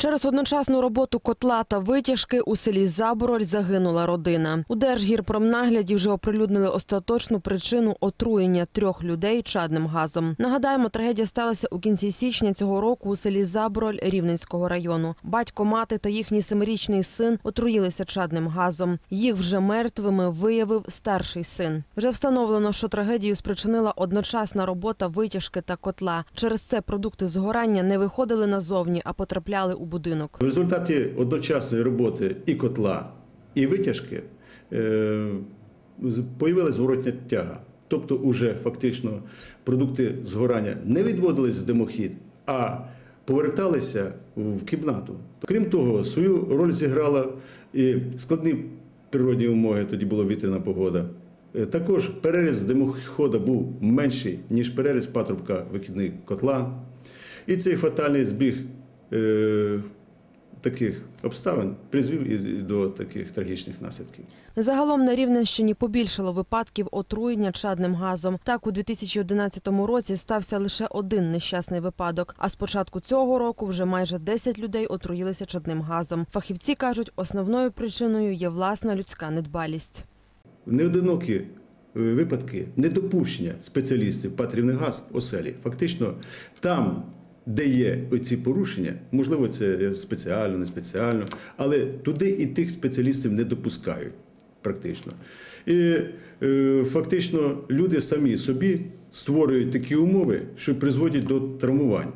Через одночасну роботу котла та витяжки у селі Забороль загинула родина. У Держгірпромнагляді вже оприлюднили остаточну причину отруєння трьох людей чадним газом. Нагадаємо, трагедія сталася у кінці січня цього року у селі Забороль Рівненського району. Батько, мати та їхній семирічний син отруїлися чадним газом. Їх вже мертвими виявив старший син. Вже встановлено, що трагедію спричинила одночасна робота витяжки та котла. Через це продукти згорання не виходили назовні, а потрапляли у будинок. В результаті одночасної роботи і котла, і витяжки е, зворотня тяга. Тобто, уже фактично продукти згорання не відводились з димохід, а поверталися в кімнату. Крім того, свою роль зіграла і складні природні умови, тоді була вітряна погода. Е, Також переріз димохода був менший, ніж переріз патрубка вихідних котла. І цей фатальний збіг таких обставин призвів і до таких трагічних наслідків. Загалом на Рівненщині побільшало випадків отруєння чадним газом. Так, у 2011 році стався лише один нещасний випадок. А з початку цього року вже майже 10 людей отруїлися чадним газом. Фахівці кажуть, основною причиною є власна людська недбалість. Неодинокі е, випадки недопущення спеціалістів патрівний газ оселі. Фактично, там, де є оці порушення, можливо, це спеціально, не спеціально, але туди і тих спеціалістів не допускають практично. І е, фактично люди самі собі створюють такі умови, що призводять до травмувань.